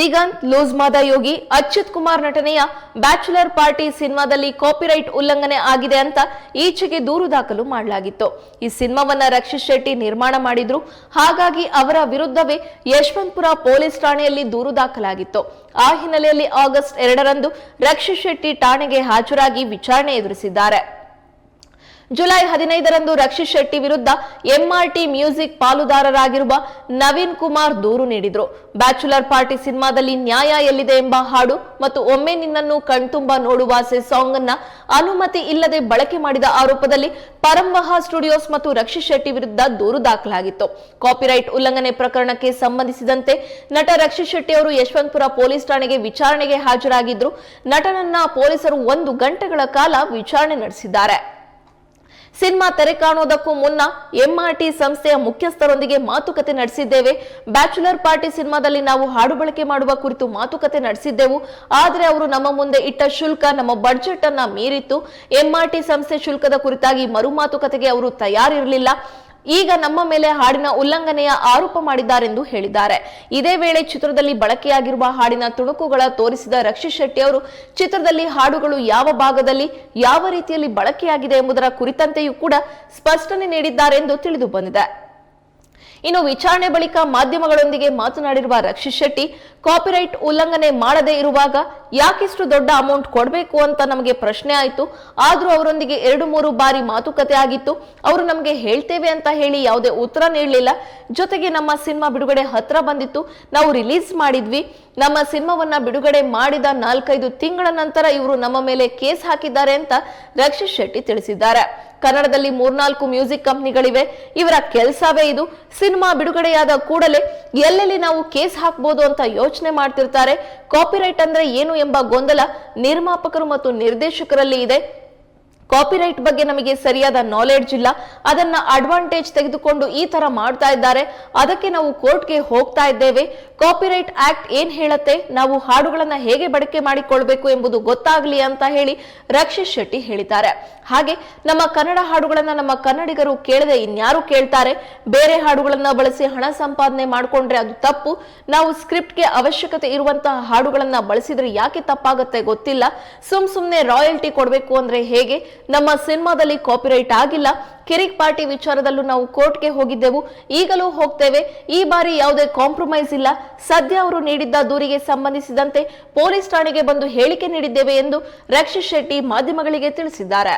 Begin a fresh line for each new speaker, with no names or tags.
Diganth loose Mada Yogi, Achyuth Kumar ನಟನೆಯ bachelor party ಸಿನಿಮಾದಲ್ಲಿ copyright ಉಲ್ಲಂಘನೆ ಆಗಿದೆ ಅಂತ ಈಚೆಗೆ ದೂರು ದಾಖಲು ಮಾಡಲಾಗಿತ್ತು. ಈ ಸಿನಿಮಾವನ್ನ ರಕ್ಷಿತ್ ಶೆಟ್ಟಿ ನಿರ್ಮಾಣ ಮಾಡಿದ್ರು. ಹಾಗಾಗಿ ಅವರ ವಿರುದ್ಧವೇ ಯಶವಂತಪುರ ಪೊಲೀಸ್ ಠಾಣೆಯಲ್ಲಿ ದೂರು ದಾಖಲಾಗಿತ್ತು. ಆ ಹಿನ್ನೆಲೆಯಲ್ಲಿ ಆಗಸ್ಟ್ ಎರಡರಂದು ರಕ್ಷಿತ್ ಶೆಟ್ಟಿ ಠಾಣೆಗೆ ಹಾಜರಾಗಿ ವಿಚಾರಣೆ ಎದುರಿಸಿದ್ದಾರೆ. ಜುಲೈ ಹದಿನೈದರಂದು ರಕ್ಷಿತ್ ಶೆಟ್ಟಿ ವಿರುದ್ಧ ಎಂಆರ್ಟಿ ಮ್ಯೂಸಿಕ್ ಪಾಲುದಾರರಾಗಿರುವ ನವೀನ್ ಕುಮಾರ್ ದೂರು ನೀಡಿದ್ರು. ಬ್ಯಾಚುಲರ್ ಪಾರ್ಟಿ ಸಿನಿಮಾದಲ್ಲಿ ನ್ಯಾಯ ಎಲ್ಲಿದೆ ಎಂಬ ಹಾಡು ಮತ್ತು ಒಮ್ಮೆ ನಿನ್ನನ್ನು ಕಣ್ತುಂಬ ನೋಡುವಾಸೆ ಸಾಂಗ್ ಅನ್ನ ಅನುಮತಿ ಇಲ್ಲದೆ ಬಳಕೆ ಮಾಡಿದ ಆರೋಪದಲ್ಲಿ ಪರಂವಹ ಸ್ಟುಡಿಯೋಸ್ ಮತ್ತು ರಕ್ಷಿತ್ ಶೆಟ್ಟಿ ವಿರುದ್ಧ ದೂರು ದಾಖಲಾಗಿತ್ತು. ಕಾಪಿರೈಟ್ ಉಲ್ಲಂಘನೆ ಪ್ರಕರಣಕ್ಕೆ ಸಂಬಂಧಿಸಿದಂತೆ ನಟ ರಕ್ಷಿತ್ ಶೆಟ್ಟಿ ಅವರು ಯಶವಂತಪುರ ಪೊಲೀಸ್ ಠಾಣೆಗೆ ವಿಚಾರಣೆಗೆ ಹಾಜರಾಗಿದ್ರು. ನಟನನ್ನ ಪೊಲೀಸರು ಒಂದು ಗಂಟೆಗಳ ಕಾಲ ವಿಚಾರಣೆ ನಡೆಸಿದ್ದಾರೆ. ಸಿನಿಮಾ ತೆರೆ ಕಾಣೋದಕ್ಕೂ ಮುನ್ನ ಎಂಆರ್ಟಿ ಸಂಸ್ಥೆಯ ಮುಖ್ಯಸ್ಥರೊಂದಿಗೆ ಮಾತುಕತೆ ನಡೆಸಿದ್ದೇವೆ. ಬ್ಯಾಚುಲರ್ ಪಾರ್ಟಿ ಸಿನಿಮಾದಲ್ಲಿ ನಾವು ಹಾಡು ಬಳಕೆ ಮಾಡುವ ಕುರಿತು ಮಾತುಕತೆ ನಡೆಸಿದ್ದೆವು. ಆದರೆ ಅವರು ನಮ್ಮ ಮುಂದೆ ಇಟ್ಟ ಶುಲ್ಕ ನಮ್ಮ ಬಡ್ಜೆಟ್ ಅನ್ನ ಮೀರಿತ್ತು. ಎಂಆರ್ಟಿ ಸಂಸ್ಥೆ ಶುಲ್ಕದ ಕುರಿತಾಗಿ ಮರು ಮಾತುಕತೆಗೆ ಅವರು ತಯಾರಿರಲಿಲ್ಲ. ಈಗ ನಮ್ಮ ಮೇಲೆ ಹಾಡಿನ ಉಲ್ಲಂಘನೆಯ ಆರೋಪ ಮಾಡಿದ್ದಾರೆಂದು ಹೇಳಿದ್ದಾರೆ. ಇದೇ ವೇಳೆ ಚಿತ್ರದಲ್ಲಿ ಬಳಕೆಯಾಗಿರುವ ಹಾಡಿನ ತುಣುಕುಗಳ ತೋರಿಸಿದ ರಕ್ಷಿತ್ ಶೆಟ್ಟಿ ಅವರು, ಚಿತ್ರದಲ್ಲಿ ಹಾಡುಗಳು ಯಾವ ಭಾಗದಲ್ಲಿ ಯಾವ ರೀತಿಯಲ್ಲಿ ಬಳಕೆಯಾಗಿದೆ ಎಂಬುದರ ಕುರಿತಂತೆಯೂ ಕೂಡ ಸ್ಪಷ್ಟನೆ ನೀಡಿದ್ದಾರೆ ಎಂದು ತಿಳಿದು ಬಂದಿದೆ. ಇನ್ನು ವಿಚಾರಣೆ ಬಳಿಕ ಮಾಧ್ಯಮಗಳೊಂದಿಗೆ ಮಾತನಾಡಿರುವ ರಕ್ಷಿತ್ ಶೆಟ್ಟಿ ಕಾಪಿರೈಟ್ ಉಲ್ಲಂಘನೆ ಮಾಡದೇ ಇರುವಾಗ ಯಾಕಿಷ್ಟು ದೊಡ್ಡ ಅಮೌಂಟ್ ಕೊಡಬೇಕು ಅಂತ ನಮಗೆ ಪ್ರಶ್ನೆ ಆಯಿತು. ಆದರೂ ಅವರೊಂದಿಗೆ ಎರಡು ಮೂರು ಬಾರಿ ಮಾತುಕತೆ ಆಗಿತ್ತು. ಅವರು ನಮಗೆ ಹೇಳ್ತೇವೆ ಅಂತ ಹೇಳಿ ಯಾವುದೇ ಉತ್ತರ ನೀಡಲಿಲ್ಲ. ಜೊತೆಗೆ ನಮ್ಮ ಸಿನಿಮಾ ಬಿಡುಗಡೆ ಹತ್ರ ಬಂದಿತ್ತು. ನಾವು ರಿಲೀಸ್ ಮಾಡಿದ್ವಿ. ನಮ್ಮ ಸಿನಿಮಾವನ್ನ ಬಿಡುಗಡೆ ಮಾಡಿದ ನಾಲ್ಕೈದು ತಿಂಗಳ ನಂತರ ಇವರು ನಮ್ಮ ಮೇಲೆ ಕೇಸ್ ಹಾಕಿದ್ದಾರೆ ಅಂತ ರಕ್ಷಿತ್ ಶೆಟ್ಟಿ ತಿಳಿಸಿದ್ದಾರೆ. ಕನ್ನಡದಲ್ಲಿ ಮೂರ್ನಾಲ್ಕು ಮ್ಯೂಸಿಕ್ ಕಂಪ್ನಿಗಳಿವೆ. ಇವರ ಕೆಲಸವೇ ಇದು. ಸಿನಿಮಾ ಬಿಡುಗಡೆಯಾದ ಕೂಡಲೇ ಎಲ್ಲೆಲ್ಲಿ ನಾವು ಕೇಸ್ ಹಾಕ್ಬೋದು ಅಂತ ಯೋಚನೆ ಮಾಡ್ತಿರ್ತಾರೆ. ಕಾಪಿರೈಟ್ ಅಂದ್ರೆ ಏನು ಎಂಬ ಗೊಂದಲ ನಿರ್ಮಾಪಕರು ಮತ್ತು ನಿರ್ದೇಶಕರಲ್ಲಿ ಇದೆ. ಕಾಪಿರೈಟ್ ಬಗ್ಗೆ ನಮಗೆ ಸರಿಯಾದ ನಾಲೆಡ್ಜ್ ಇಲ್ಲ. ಅದನ್ನ ಅಡ್ವಾಂಟೇಜ್ ತೆಗೆದುಕೊಂಡು ಈ ತರ ಮಾಡ್ತಾ ಇದ್ದಾರೆ. ಅದಕ್ಕೆ ನಾವು ಕೋರ್ಟ್ಗೆ ಹೋಗ್ತಾ ಇದ್ದೇವೆ. ಕಾಪಿರೈಟ್ ಆಕ್ಟ್ ಏನ್ ಹೇಳತ್ತೆ? ನಾವು ಹಾಡುಗಳನ್ನ ಹೇಗೆ ಬಳಕೆ ಮಾಡಿಕೊಳ್ಬೇಕು ಎಂಬುದು ಗೊತ್ತಾಗ್ಲಿ ಅಂತ ಹೇಳಿ ರಕ್ಷಿತ್ ಶೆಟ್ಟಿ ಹೇಳಿದ್ದಾರೆ. ಹಾಗೆ ನಮ್ಮ ಕನ್ನಡ ಹಾಡುಗಳನ್ನ ನಮ್ಮ ಕನ್ನಡಿಗರು ಕೇಳದೆ ಇನ್ಯಾರು ಕೇಳ್ತಾರೆ? ಬೇರೆ ಹಾಡುಗಳನ್ನ ಬಳಸಿ ಹಣ ಸಂಪಾದನೆ ಮಾಡಿಕೊಂಡ್ರೆ ಅದು ತಪ್ಪು. ನಾವು ಸ್ಕ್ರಿಪ್ಟ್ಗೆ ಅವಶ್ಯಕತೆ ಇರುವಂತಹ ಹಾಡುಗಳನ್ನ ಬಳಸಿದ್ರೆ ಯಾಕೆ ತಪ್ಪಾಗತ್ತೆ ಗೊತ್ತಿಲ್ಲ. ಸುಮ್ ಸುಮ್ನೆ ರಾಯಲ್ಟಿ ಕೊಡಬೇಕು ಅಂದ್ರೆ ಹೇಗೆ? ನಮ್ಮ ಸಿನಿಮಾದಲ್ಲಿ ಕಾಪಿರೈಟ್ ಆಗಿಲ್ಲ. ಕಿರಿಕ್ ಪಾರ್ಟಿ ವಿಚಾರದಲ್ಲೂ ನಾವು ಕೋರ್ಟ್ಗೆ ಹೋಗಿದ್ದೆವು. ಈಗಲೂ ಹೋಗ್ತೇವೆ. ಈ ಬಾರಿ ಯಾವುದೇ ಕಾಂಪ್ರಮೈಸ್ ಇಲ್ಲ. ಸದ್ಯ ಅವರು ನೀಡಿದ್ದ ದೂರಿಗೆ ಸಂಬಂಧಿಸಿದಂತೆ ಪೊಲೀಸ್ ಠಾಣೆಗೆ ಬಂದು ಹೇಳಿಕೆ ನೀಡಿದ್ದೇವೆ ಎಂದು ರಕ್ಷಿತ್ ಶೆಟ್ಟಿ ಮಾಧ್ಯಮಗಳಿಗೆ ತಿಳಿಸಿದ್ದಾರೆ.